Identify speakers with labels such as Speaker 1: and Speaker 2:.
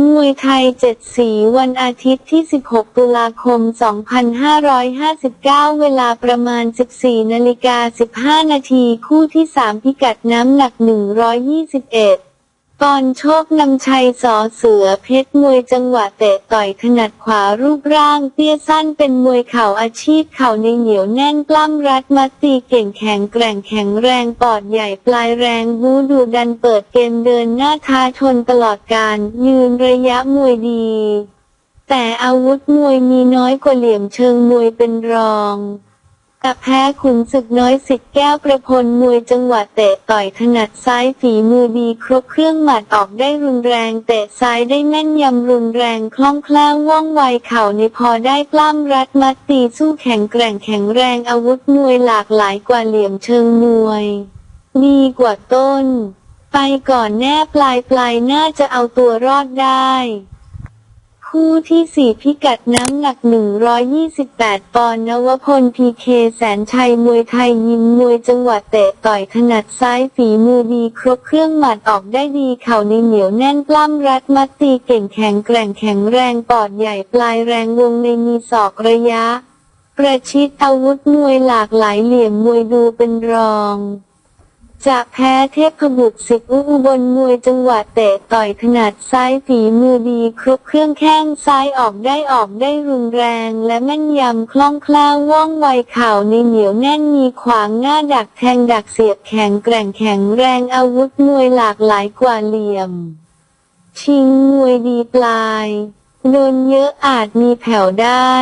Speaker 1: มวยไทยเจ็ดสีวันอาทิตย์ที่ 16 ตุลาคม 2559 เวลาประมาณ 14นาฬิกา15 นาที คู่ที่ 3 พิกัดน้ำหนัก 121 กรโชคนำชัยสอเสือเพชรมวยจังหวะเตะต่อยถนัดขวารูปร่างเตี้ยสั้นเป็นมวยเข่าอาชีพเข่าในเหนียวแน่นกล้ามรัดมัดตีเก่งแข็งแกร่งแข็งแรงปอดใหญ่ปลายแรงบูดูดันเปิดเกมเดินหน้าท้าชนตลอดการยืนระยะมวยดี แต่อาวุธมวยมีน้อยกว่าเหลี่ยมเชิงมวยเป็นรอง แต่แพ้ขุนศึกน้อยสิทธิ์แก้วประพลมวยจังหวะเตะต่อยถนัดซ้ายฝีมือดีครบเครื่องหมัดออกได้รุนแรงเตะซ้ายได้แม่นยำรุนแรงคล่องแคล่วว่องไวเข่าในพอได้กล้ามรัดมัดตีสู้แข็งแกร่งแข็งแรงอาวุธมวยหลากหลายกว่าเหลี่ยมเชิงมวยดีกว่าต้น ไปก่อนแน่ปลายปลายน่าจะเอาตัวรอดได้ คู่ที่ 4 พิกัดน้ำหนัก 128 ปอนด์นวพลพีเคแสนชัยมวยไทยยิมมวยจังหวะเตะต่อยถนัดซ้ายฝีมือดีครบเครื่องหมัดออกได้ดีเข่าในเหนียวแน่นปล้ำรัดมัดตีเก่งแข็งแกร่งแข็งแรงปอดใหญ่ปลายแรงวงในมีศอกระยะ ประชิดอาวุธมวยหลากหลายเหลี่ยมมวยดูเป็นรอง จะแพ้เทพบุตรสิทธิ์อุบลมวยจังหวะเตะต่อยถนัดซ้ายฝีมือดีครบเครื่องแข้งซ้ายออกได้ออกได้รุนแรงและแม่นยำคล่องแคล่วว่องไวเข่าในเหนียวแน่นมีขวางหน้าดักแทงดักเสียบแข็งแกร่งแข็งแรงอาวุธมวยหลากหลายกว่าเหลี่ยม ชิงมวยดีปลาย โดนเยอะอาจมีแผ่วได้